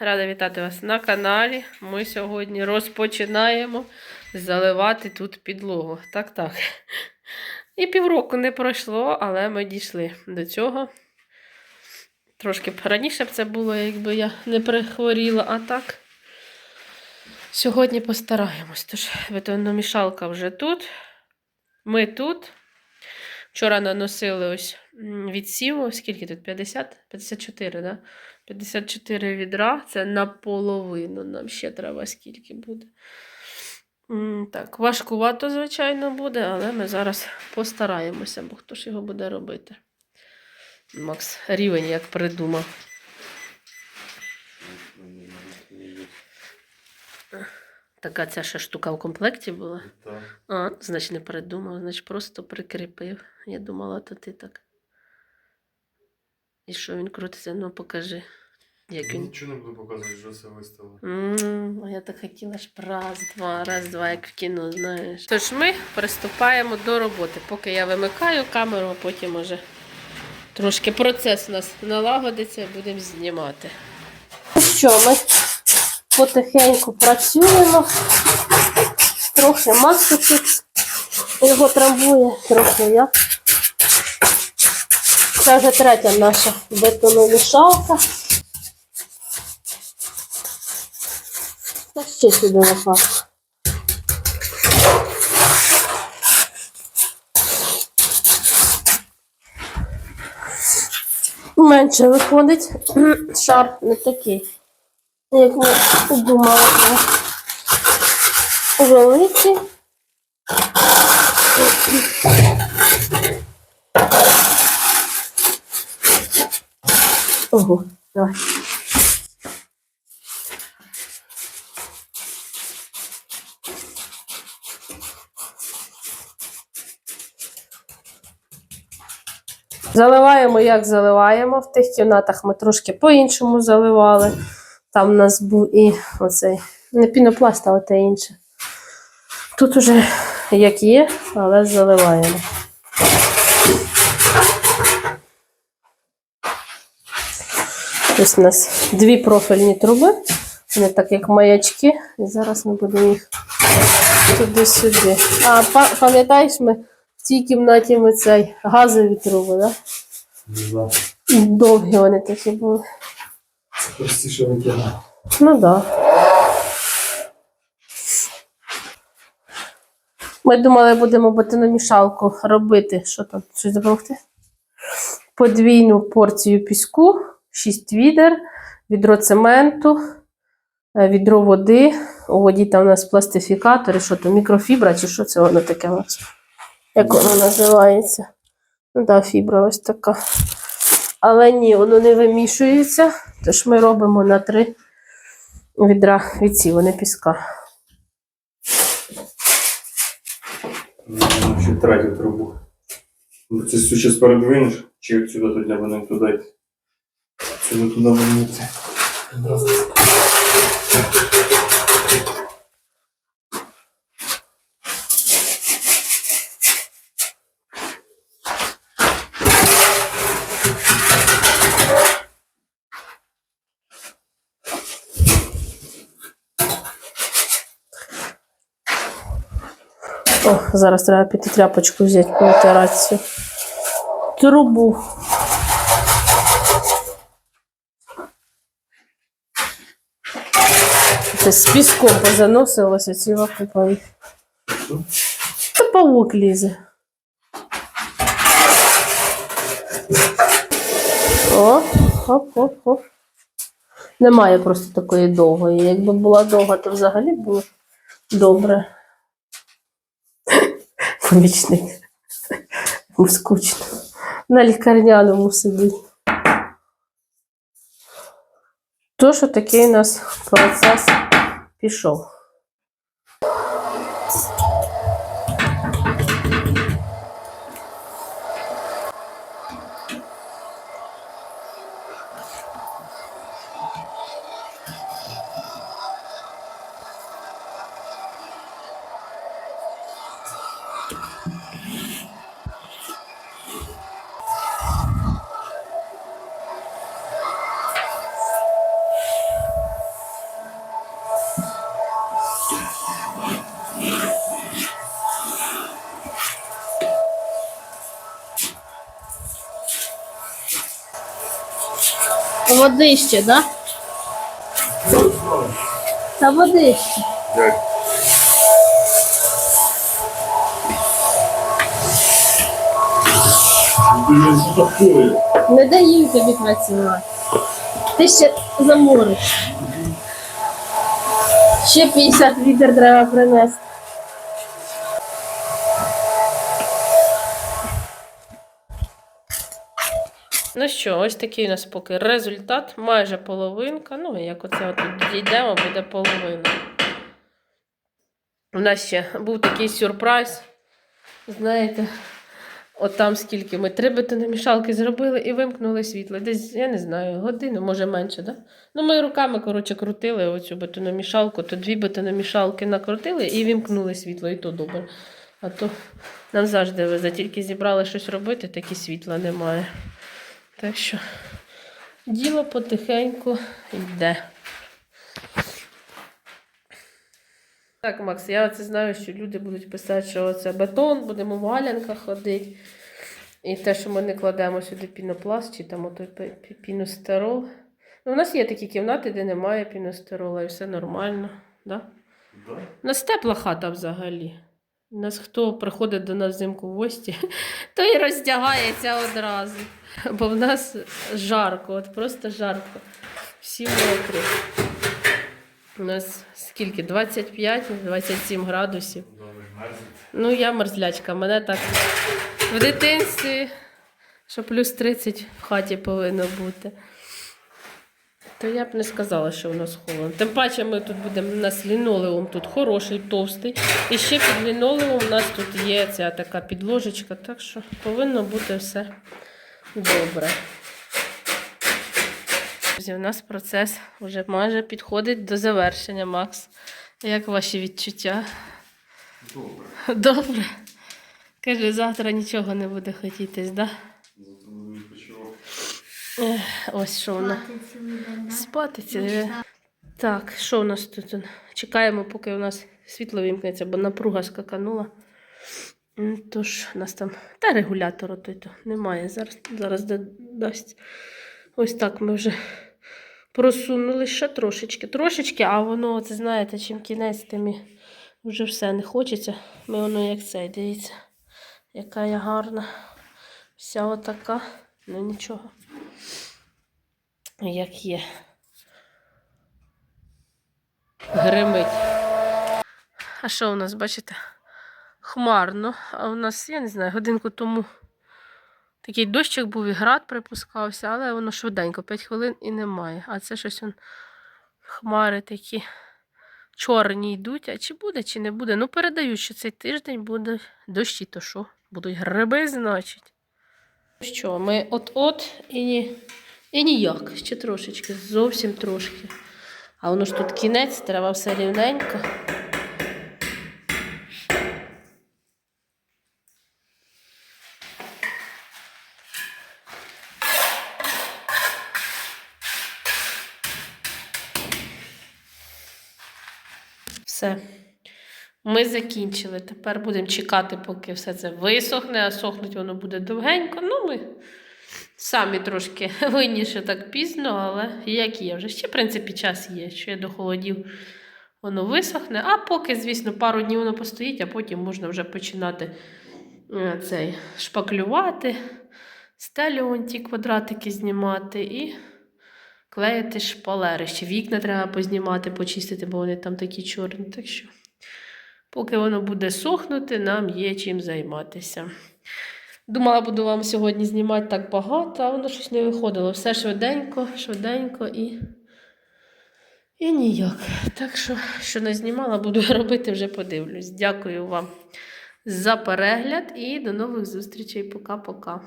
рада вітати вас на каналі. Ми сьогодні розпочинаємо заливати тут підлогу. Так, так. І півроку не пройшло, але ми дійшли до цього. Трошки раніше б це було, якби я не прихворіла, а так. Сьогодні постараємось. Тож бетономішалка вже тут. Ми тут. Вчора наносили ось відсіву. Скільки тут? 50? 54, да? 54 відра. Це наполовину. Нам ще треба скільки буде. Так, важкувато, звичайно, буде, але ми зараз постараємося, бо хто ж його буде робити. Макс рівень як придумав. Така ця ще штука в комплекті була. А, значить, не передумав, значить, просто прикріпив. Я думала, то ти так. І що він крутиться? Ну, покажи. Як він. нічого не буду показувати, що це виставили. М, А я так хотіла ж раз, два, раз, два, як в кіно, знаєш. Тож ми приступаємо до роботи. Поки я вимикаю камеру, а потім може трошки процес у нас налагодиться, будемо знімати. Ну що, ми потихеньку працюємо. Трохи тут його трамбує, трохи я. Це вже третя наша бетономішалка. Та ще сюди лопатку. Менше виходить. Шар не такий, як ми думали. Великий. Ого, давай. Заливаємо, як заливаємо. В тих кімнатах ми трошки по-іншому заливали. Там у нас був і оцей не пінопласт, а те інше. Тут уже як є, але заливаємо. Ось у нас дві профільні труби, вони так як маячки, і зараз ми будемо їх туди-сюди. А пам'ятаєш, ми в цій кімнаті ми цей газові труби, да? Да. Довгі вони такі були. Простіше витягнути. Ну так. Да. Ми думали, будемо ботиномішалку робити. Що там? Щось допомогти? Подвійну порцію піску, 6 відер, відро цементу, е, відро води. У воді там у нас пластифікатори, що то мікрофібра, чи що це воно таке у нас? Як воно називається? Ну так, да, фібра ось така. Але ні, воно не вимішується. Тож ми робимо на три відра відсіву, не піска. Ну, Ще третю трубу. Ну, Це все передвинеш, чи як сюди тоді вони туди йти. Сюди туди вернути. О, зараз треба піти тряпочку взяти, повитирати цю трубу. Це з піском позаносилося ціла купа їх. Павук лізе. О, хоп-хоп-хоп. Немає просто такої довгої. Якби була довга, то взагалі було добре. Помічник. Йому скучно. На лікарняному сидить. То, що такий у нас процес пішов. Thank you. Водище, да? Та. Як? Блин, что такое? Не даю тобі працювати. Ти ще замориш. Ще 50 літр треба принести. Що, ось такий у нас поки результат. Майже половинка. Ну, як оце от дійдемо, буде половина. У нас ще був такий сюрприз. Знаєте, от там скільки ми три бетономішалки зробили і вимкнули світло. Десь, я не знаю, годину, може менше, да? Ну, ми руками, коротше, крутили оцю бетономішалку, то дві бетономішалки накрутили і вимкнули світло, і то добре. А то нам завжди везе, тільки зібрали щось робити, так і світла немає. Так що діло потихеньку йде. Так, Макс, я це знаю, що люди будуть писати, що це бетон, будемо в валянках ходити. І те, що ми не кладемо сюди пінопласт чи там отой пі- пі- піностерол. Ну, у нас є такі кімнати, де немає піностерола, і все нормально. Да? Да? У нас тепла хата взагалі. У нас хто приходить до нас взимку в гості, той роздягається одразу. Бо в нас жарко, от просто жарко. Всі мокрі. У нас скільки? 25-27 градусів. Ви. Ну, я мерзлячка. Мене так в дитинстві, що плюс 30 в хаті повинно бути. То я б не сказала, що у нас холодно. Тим паче ми тут будемо, у нас лінолеум тут хороший, товстий. І ще під лінолеум у нас тут є ця така підложечка, так що повинно бути все добре. Друзі, У нас процес вже майже підходить до завершення, Макс. Як ваші відчуття? Добре. Добре. Каже, завтра нічого не буде хотітись, да? Завтра буду відпочивати. Ех, Ось що вона. Спати ці. Так, що у нас тут? Чекаємо, поки у нас світло вімкнеться, бо напруга скаканула. Тож, у нас там та регулятора той то немає. Зараз, зараз да- дасть. Ось так ми вже просунули ще трошечки. Трошечки, а воно, це знаєте, чим кінець, тим вже все не хочеться. Ми воно як цей, дивіться, яка я гарна. Вся отака. Ну нічого. Як є. Гримить. А що у нас, бачите? Хмарно. А у нас, я не знаю, годинку тому такий дощик був і град припускався, але воно швиденько, 5 хвилин і немає. А це щось он, хмари такі чорні йдуть. А чи буде, чи не буде? Ну, передають, що цей тиждень буде дощі, то що? Будуть гриби, значить. Що, ми от-от і, і ніяк, ще трошечки, зовсім трошки. А воно ж тут кінець, треба все рівненько. Все. Ми закінчили. Тепер будемо чекати, поки все це висохне, а сохнуть воно буде довгенько. Ну, ми самі трошки винні, що так пізно, але як є вже. Ще, в принципі, час є, що я до холодів воно висохне. А поки, звісно, пару днів воно постоїть, а потім можна вже починати е, цей, шпаклювати, стелю вон ті квадратики знімати і клеїти шпалери. Ще вікна треба познімати, почистити, бо вони там такі чорні. Так що, поки воно буде сохнути, нам є чим займатися. Думала, буду вам сьогодні знімати так багато, а воно щось не виходило. Все швиденько, швиденько і. І ніяк. Так що, що не знімала, буду робити, вже подивлюсь. Дякую вам за перегляд і до нових зустрічей. Пока-пока.